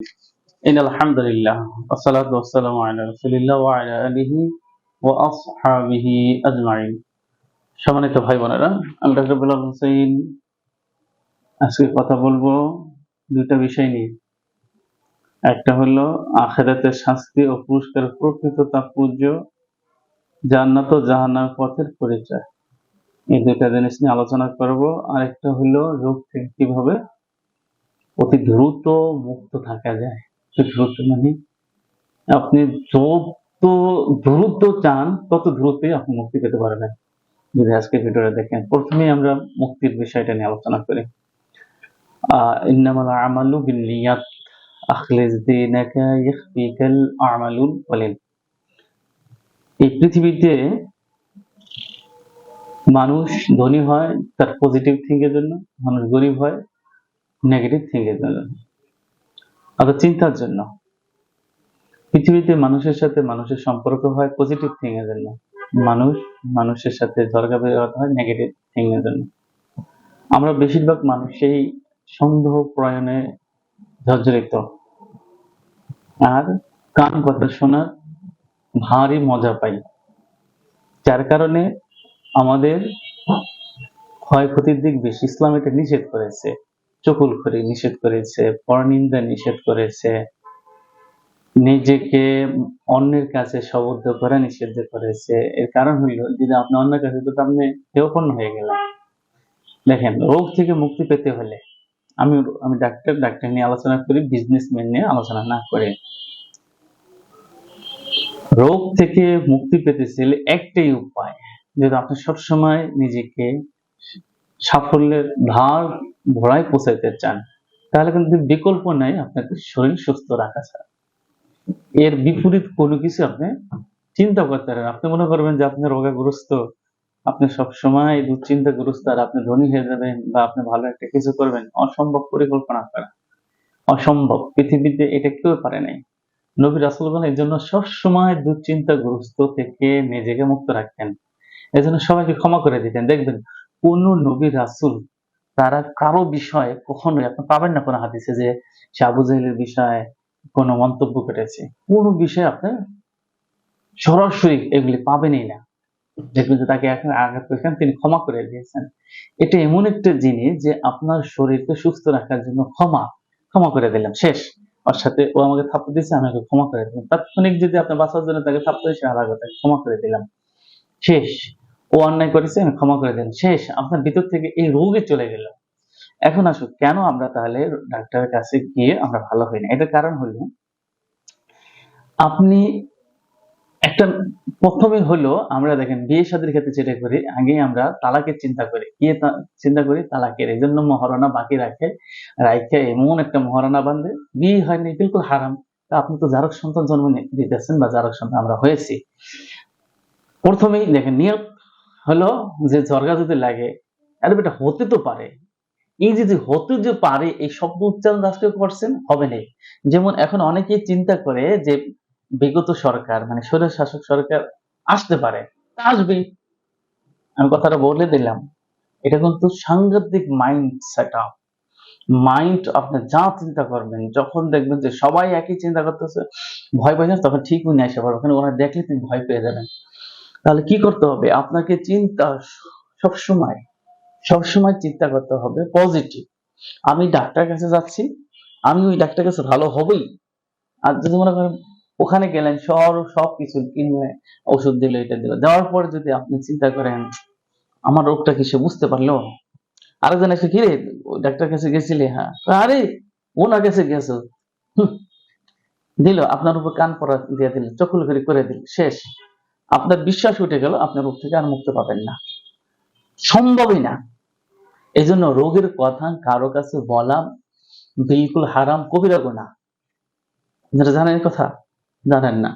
إن الحمد لله والصلاة والسلام على رسول الله وعلى آله وأصحابه أجمعين সম্মানিত ভাই বোনেরা আমি ডক্টর বিলাল হোসেন আজকে কথা বলবো দুটা বিষয় নিয়ে একটা হলো আখেরাতের শাস্তি ও পুরস্কারের প্রকৃত তাৎপর্য জান্নাত ও জাহান্নামের পথের পরিচয় এই দুইটা জিনিস নিয়ে আলোচনা করব আর একটা হলো রোগ থেকে কিভাবে অতি দ্রুত মুক্ত থাকা যায়। দ্রুত মানে আপনি যত দ্রুত চান, তত দ্রুতই আপনি মুক্তি পেতে পারবেন। যদি আজকে ভিডিওটা দেখেন, প্রথমে আমরা মুক্তির বিষয়টা নিয়ে আলোচনা করি। ইন্নামাল আমালু বিন্নিয়াত, আখলিস দীনাকা ইয়াখফিকাল আমালুল ওয়ালিল। এই পৃথিবীতে মানুষ ধনী হয় তার পজিটিভ থিঙ্কের জন্য, মানুষ গরিব হয় নেগেটিভ থিঙ্কের জন্য। অর্থাৎ চিন্তার জন্য। পৃথিবীতে মানুষের সাথে মানুষের সম্পর্ক হয় পজিটিভ থিং এর জন্য। মানুষ মানুষের সাথে ঝরকা বেরোতে হয় নেগেটিভ থিং এর জন্য। আমরা বেশিরভাগ মানুষ সেই সন্দেহ প্রয়নে জর্জরিত আর কান কথা শোনার ভারী মজা পাই। যার কারণে আমাদের ক্ষয়ক্ষতির দিক বেশি। ইসলাম এটা নিষেধ করেছে। চকুল করে নিষেধ করেছে, পরনিন্দা নিষেধ করেছে, নিজেকে অন্যের কাছে শবদ্ধ করা নিষিদ্ধ করেছে। এর কারণ হইল, যদি আপনি অন্যের কাছে তো আপনি দেহপন্ন হয়ে গেলেন, দেখেন রোগ থেকে মুক্তি পেতে হলে আমি আমি ডাক্তার ডাক্তার নিয়ে আলোচনা করি বিজনেসম্যান নিয়ে আলোচনা না করে। রোগ থেকে মুক্তি পেতে চাইলে একটাই উপায় যদি আপনি সবসময় নিজেকে সাফল্যের ধার ঘোড়ায় পৌঁছাইতে চান, তাহলে কিন্তু বিকল্প নাই, আপনাকে শরীর সুস্থ রাখা ছাড়া। এর বিপরীত কোনো কিছু আপনি চিন্তা করতে পারেন আপনি মনে করবেন যে আপনি রোগাগ্রস্ত, আপনি সবসময় দুশ্চিন্তাগ্রস্ত আর আপনি ধনী হয়ে যাবেন বা আপনি ভালো একটা কিছু করবেন। অসম্ভব পরিকল্পনা করা। অসম্ভব। পৃথিবীতে এটা কেউ পারে নাই। নবী রাসুলগণ এই জন্য সবসময় দুশ্চিন্তাগ্রস্ত থেকে নিজেকে মুক্ত রাখতেন এই জন্য সবাইকে ক্ষমা করে দিতেন। দেখবেন কোন নবী রাসুল তারা কারও বিষয়ে কখনোই, আপনি পাবেন না কোনো হাদিসে যে সে আবু জাহেলের বিষয়ে কোনো মন্তব্য করেছে। কোনো বিষয়ে আপনি সরাসরি এগুলি পাবেনই না। দেখবেন যে তাকে এখন আঘাত করেছেন তিনি ক্ষমা করে দিয়েছেন। এটা এমন একটা জিনিস যে আপনার শরীরকে সুস্থ রাখার জন্য ক্ষমা ক্ষমা করে দিলাম, শেষ। ওর সাথে ও আমাকে থাপ্পড় দিয়েছে, আমি ওকে ক্ষমা করে দিলাম। তাৎক্ষণিক যদি আপনি বাঁচার জন্য তাকে থাপ্পড় দিয়েছে আলাদা তাকে ক্ষমা করে দিলাম, শেষ। ও অন্যায় করেছে, ক্ষমা করে দিলাম শেষ, আপনার ভিতর থেকে এই রোগে চলে গেল। এখন আসুক কেন আমরা তাহলে ডাক্তারের কাছে গিয়ে আমরা ভালো হই না? এটার কারণ হলো, আপনি একটা প্রথমে হলো আমরা দেখেন, বিয়ে শাদীর ক্ষেত্রে যেটা করি, আগে আমরা তালাকের চিন্তা করি। তা- চিন্তা করি তালাকের। এই জন্য মহারণা বাকি রাখে রাখে এমন একটা মহারণা বান্ধে বিয়ে হয়নি, বিলকুল হারাম। তা আপনি তো জারক সন্তান জন্ম দিতেছেন বা জারক সন্তান আমরা হয়েছি। প্রথমেই দেখেন নিয়ত হলো যে জর্গা যদি লাগে, আরে বেটা হতে তো পারে। এই যে যে হতে যে পারে, এই শব্দ উচ্চারণ আজকে করছেন? হবে না। যেমন এখন অনেকেই চিন্তা করে যে বিগত সরকার মানে স্বৈর শাসক সরকার আসতে পারে, তা আসবেই আমি কথাটা বলে দিলাম। এটা কিন্তু সাংঘাতিক মাইন্ড সেট আপ মাইন্ড আপনি যা চিন্তা করবেন, যখন দেখবেন যে সবাই একই চিন্তা করতেছে, ভয় যান তখন ঠিক উনি আসে পারবেন ওখানে ওরা দেখলে তিনি ভয় পেয়ে যাবেন। তাহলে কি করতে হবে? আপনাকে চিন্তা সবসময় সবসময় চিন্তা করতে হবে পজিটিভ আমি ডাক্তার কাছে যাচ্ছি, আমি ওই ডাক্তার কাছে ভালো হবেই। আর যদি মনে করেন ওখানে গেলেন সব সব কিছু কিনবে ওষুধ দিল, এটা দিল, দেওয়ার পর যদি আপনি চিন্তা করেন, আমার রোগটা কি সে বুঝতে পারল? আরেকজন এসে, কিরে ওই ডাক্তার কাছে গেছিলে? হ্যাঁ আরে ওনার কাছে গেছো। দিল, আপনার উপর কান পড়া দিয়ে দিল চকুল করে দিল, শেষ। আপনার বিশ্বাস উঠে গেল আপনার রোগ থেকে আর মুক্তি পাবেন না। সম্ভবই না। এই জন্য রোগের কথা কারও কাছে বলা বিলকুল হারাম, কবিরা গুণা আপনারা জানেন কথা? জানেন না।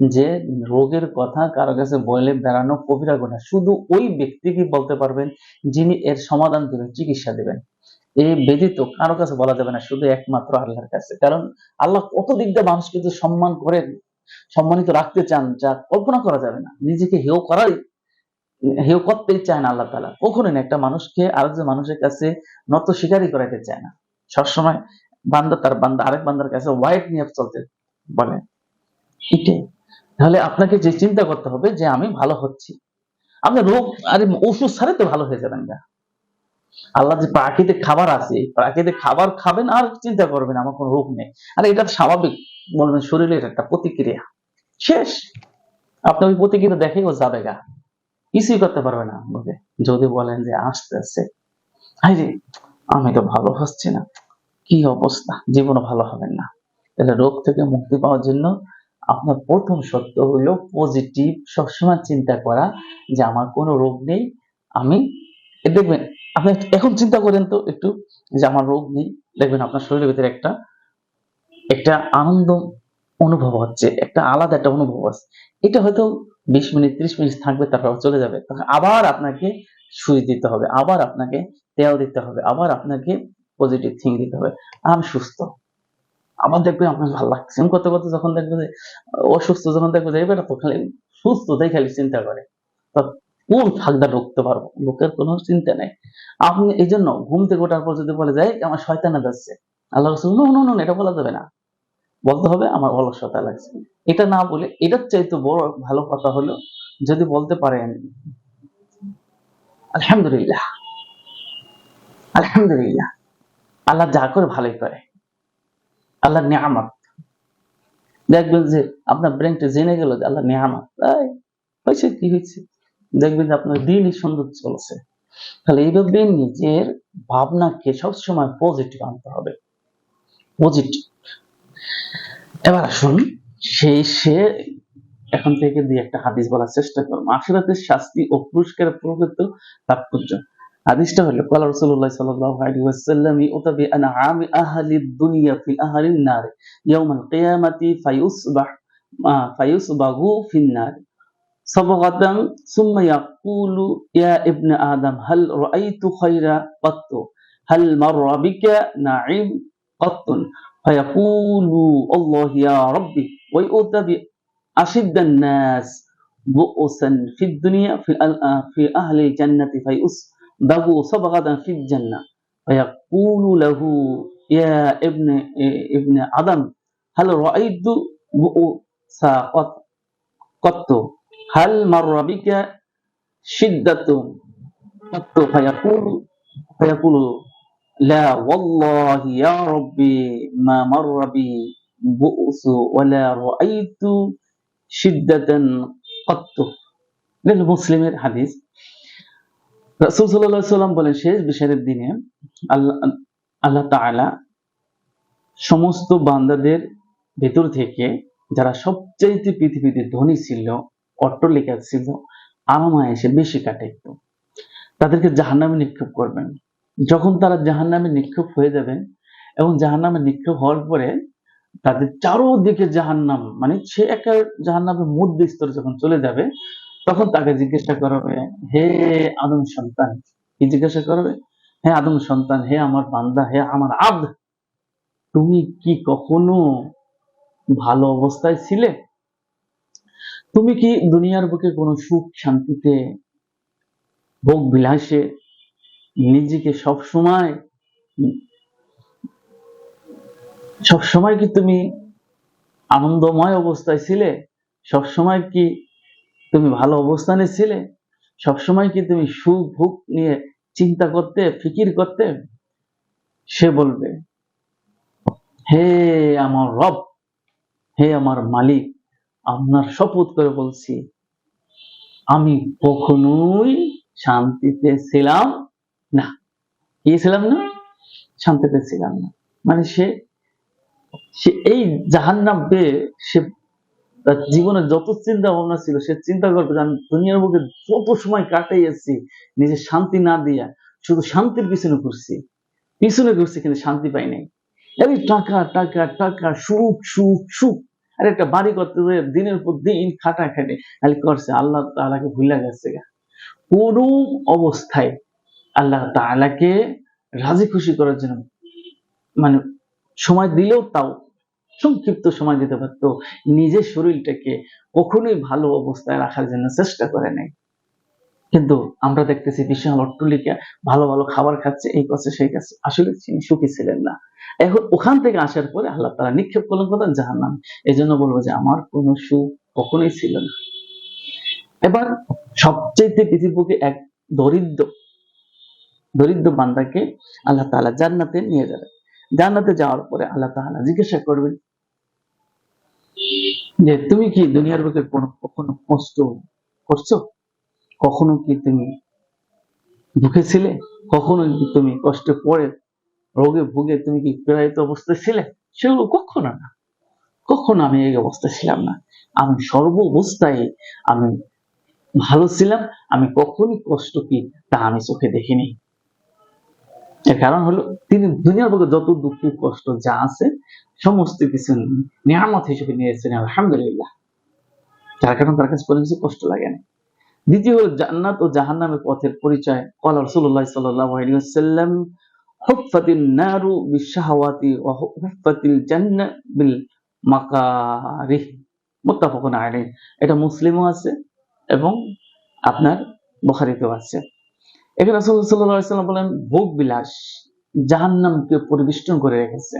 যে রোগের কথা কারও কাছে বলে বেড়ানো কবিরা গুণা শুধু ওই ব্যক্তিকে বলতে পারবেন যিনি এর সমাধান দেবেন চিকিৎসা দেবেন। এই ব্যতীত কারও কাছে বলা যাবে না, শুধু একমাত্র আল্লাহর কাছে। কারণ আল্লাহ কত দিক দিয়ে মানুষকে সম্মান করেন সম্মানিত রাখতে চান, যা কল্পনা করা যাবে না। নিজেকে হেয় করাই, হেয় করতেই চায় না আল্লাহ তালা কখনোই না, একটা মানুষকে আরেকজন মানুষের কাছে নত স্বীকারই করাইতে চায় না। সবসময় বান্দা তার বান্দা, আরেক বান্দার কাছে ওয়াইড নিয়ে চলতে বলে। এটাই। তাহলে আপনাকে যে চিন্তা করতে হবে যে আমি ভালো হচ্ছি। আপনি রোগ, আরে ওষুধ ছাড়ে তো ভালো হয়ে যাবেন না আল্লাহ যে প্রাকৃতিক খাবার আছে, প্রাকৃতিক খাবার খাবেন আর চিন্তা করবেন, আমার কোনো রোগ নেই। আর এটা স্বাভাবিক, বলবেন শরীরের একটা প্রতিক্রিয়া। শেষ। আপনি ওই প্রতিক্রিয়া দেখে ও যাবে গা। কিছুই করতে পারবে না আপনাকে যদি বলেন যে আসতে হাই রে, আমি তো ভালো হচ্ছি না। কি অবস্থা? জীবনও ভালো হবেন না। তাহলে রোগ থেকে মুক্তি পাওয়ার জন্য আপনার প্রথম সত্য হলো পজিটিভ সবসময় চিন্তা করা যে আমার কোনো রোগ নেই, আমি দেখবেন, আপনি এখন চিন্তা করেন তো একটু যে আমার রোগ নেই, দেখবেন আপনার শরীরের ভিতরে একটা একটা আনন্দ অনুভব হচ্ছে, একটা আলাদা একটা অনুভব আছে এটা হয়তো বিশ মিনিট, ত্রিশ মিনিট থাকবে, তারপর চলে যাবে। তখন আবার আপনাকে সুই দিতে হবে, আবার আপনাকে তেল দিতে হবে, আবার আপনাকে পজিটিভ থিং দিতে হবে। আমি সুস্থ। আবার দেখবে আপনার ভালো লাগছে। করতে করতে যখন দেখবে যে, অসুস্থ যখন দেখবে যে, এবার তো খালি সুস্থতাই খালি চিন্তা করে। তো কোন ফাঁকটা ঢুকতে পারব? লোকের কোনো চিন্তা নেই। আপনি এই জন্য ঘুম থেকে ওঠার পর যদি বলে যায় আমার শয়তানা যাচ্ছে। আল্লাহ রসুল নো নো এটা বলা যাবে না। বলতে হবে, আমার অলসতা লাগছে। এটা না বলে, এটার চাইতে বড় ভালো কথা হলো, যদি বলতে পারেন, আলহামদুলিল্লাহ আলহামদুলিল্লাহ, আল্লাহ যা করে ভালোই করে। আল্লাহ নিয়ামত। দেখবেন যে, আপনার ব্রেনটা জেনে গেল যে আল্লাহ নিয়ামত। হয়েছে কি হয়েছে? দেখবেন যে আপনার দিনই সুন্দর চলছে। তাহলে এইভাবে নিজের ভাবনাকে সবসময় পজিটিভ আনতে হবে। পজিটিভ এবার আসুন সেই সে এখন থেকে দিয়ে একটা হাদিস বলার চেষ্টা করব আখিরাতের শাস্তি ও পুরস্কারের প্রকৃত তাৎপর্য। হাদিসটা হলো, কলা রসুল্লাহ সাল্লাল্লাহু আলাইহি ওয়াসাল্লাম, ইউতাবি আন আমি আহলি দুনিয়া ফিল আহলিন নার, ইয়াউমাল কিয়ামাতি ফায়ুসবাহ ফায়ুসবাহু ফিন নার। صبغة ثم يقول يا ابن آدم هل رأيت خيرا قط؟ هل مر بك نعيم قط؟ فيقول الله يا ربي ويؤتى بأشد الناس بؤسا في الدنيا في في أهل الجنة فيصبغ صبغة في الجنة. فيقول له يا ابن ابن آدم هل رأيت بؤسا قط؟ হাল মাররাবিকা সিদ্ধাতু ফায়াকুল ফায়াকুল, লা ওয়াল্লাহি ইয়া রাব্বি মা মাররাবি বুসু মুসলিমের হাদিস। রাসূল সাল্লাম বলেন, শেষ বিচারের দিনে আল্লাহ আল্লাহ তাআলা সমস্ত বান্দাদের ভেতর থেকে, যারা সবচাইতে পৃথিবীতে ধনী ছিল অট্টলিকা ছিল আরামায়েশে বেশি কাটাইত তাদেরকে জাহান্নামে নিক্ষেপ করবেন। যখন তারা জাহান্নামে নিক্ষেপ হয়ে যাবেন এবং জাহান্নামে নিক্ষেপ হওয়ার পরে তাদের চারোদিকে জাহান্নাম মানে সে একা জাহান্নামের মধ্য স্তরে যখন চলে যাবে, তখন তাকে জিজ্ঞাসা করবে হে আদম সন্তান, কি জিজ্ঞাসা করবে হে আদম সন্তান, হে আমার বান্দা, হে আমার আব্দ, তুমি কি কখনো ভালো অবস্থায় ছিলে? তুমি কি দুনিয়ার বুকে কোনো সুখ শান্তিতে, ভোগ বিলাসে নিজেকে সব সময় সব সময় কি তুমি আনন্দময় অবস্থায় ছিলে? সব সময় কি তুমি ভালো অবস্থানে ছিলে? সব সময় কি তুমি সুখ ভোগ নিয়ে চিন্তা করতে, ফিকির করতে? সে বলবে, হে আমার রব, হে আমার মালিক আপনার শপথ করে বলছি, আমি কখনোই শান্তিতে ছিলাম না। কি ছিলাম না? শান্তিতে ছিলাম না। মানে সে সে এই জাহান্নাম পেয়ে সে তার জীবনে যত চিন্তা ভাবনা ছিল, সে চিন্তা করবে যে আমি দুনিয়ার বুকে যত সময় কাটাইয়াছি নিজের শান্তি না দিয়া শুধু শান্তির পিছনে ঘুরছি। পিছনে ঘুরছি, কিন্তু শান্তি পাই নাই। এই টাকা টাকা টাকা, সুখ সুখ সুখ আর একটা বাড়ি করতে যে দিনের পর দিন খাটা খাটে। খালি করছে, আল্লাহ তালাকে ভুলে গেছে। কোনো অবস্থায় আল্লাহ তালাকে রাজি খুশি করার জন্য মানে সময় দিলেও তাও সংক্ষিপ্ত সময় দিতে পারতো। নিজের শরীরটাকে কখনোই ভালো অবস্থায় রাখার জন্য চেষ্টা করে নাই। কিন্তু আমরা দেখতেছি বিশাল অট্টলিকা, ভালো ভালো খাবার খাচ্ছে, এই করছে সেই কাছে আসলে তিনি সুখী ছিলেন না। এখন ওখান থেকে আসার পরে আল্লাহ তারা নিক্ষেপ করলেন কথা জাহান্নাম। এই জন্য বলব যে আমার কোনো সুখ কখনোই ছিল না। এবার সবচেয়ে পৃথিবীকে এক দরিদ্র দরিদ্র বান্দাকে আল্লাহ তাআলা জান্নাতে নিয়ে যাবে জান্নাতে যাওয়ার পরে আল্লাহ তাআলা জিজ্ঞাসা করবেন যে, তুমি কি দুনিয়ার বুকে কোনো, কখনো কষ্ট করছ? কখনো কি তুমি ভুগেছিলে কখনো কি তুমি কষ্টে পড়ে, রোগে ভুগে তুমি কি প্রায়িত অবস্থায় ছিলে? সেগুলো কখনো না। কখনো আমি এই অবস্থায় ছিলাম না। আমি সর্ব অবস্থায় আমি ভালো ছিলাম। আমি কখনই কষ্ট কি তা আমি চোখে দেখিনি। এর কারণ হলো, তিনি দুনিয়ার বুকে যত দুঃখ, কষ্ট যা আছে, সমস্ত কিছু নিয়ামত হিসেবে নিয়েছেন, আলহামদুলিল্লাহ। যার কারণে তার কাছে কোনো কিছু কষ্ট লাগে না। দ্বিতীয় হল জান্নাত ও জাহান্নামের পথের পরিচয়। কল রসুল্লাহ সাল্লাম হুফাতিল নারু বিশাহাওয়াতি ও হুফাতিল জান্না বিল মাকারিহ। মোত্তাফকন আইনে এটা মুসলিমও আছে এবং আপনার বখারিতেও আছে। এখানে সাল্লাম বলেন, ভোগ বিলাস জাহান্নামকে পরিবেষ্টন করে রেখেছে।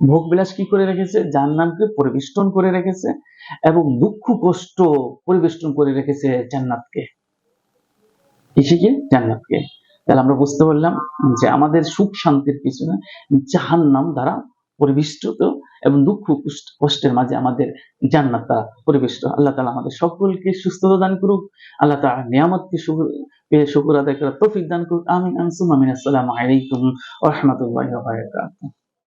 ভোগ বিলাস কি করে রেখেছে? জাহান্নামকে পরিবেষ্টন করে রেখেছে এবং দুঃখ, কষ্ট পরিবেষ্টন করে রেখেছে জান্নাতকে। কিসেকে জান্নাতকে। তাহলে আমরা বুঝতে পারলাম যে আমাদের সুখ শান্তির পিছনে জাহান্নাম দ্বারা পরিবেষ্টিত এবং দুঃখ কষ্টের মাঝে আমাদের জান্নাত দ্বারা পরিবেষ্ট আল্লাহ তাআলা আমাদের সকলকে সুস্থতা দান করুক। আল্লাহ তাআলা নিয়ামতকে পেয়ে শুকর আদায় করার তৌফিক দান করুক। আমিন। সুম্মা আমিন আসসালামু আলাইকুম রাহমাতুল্লাহি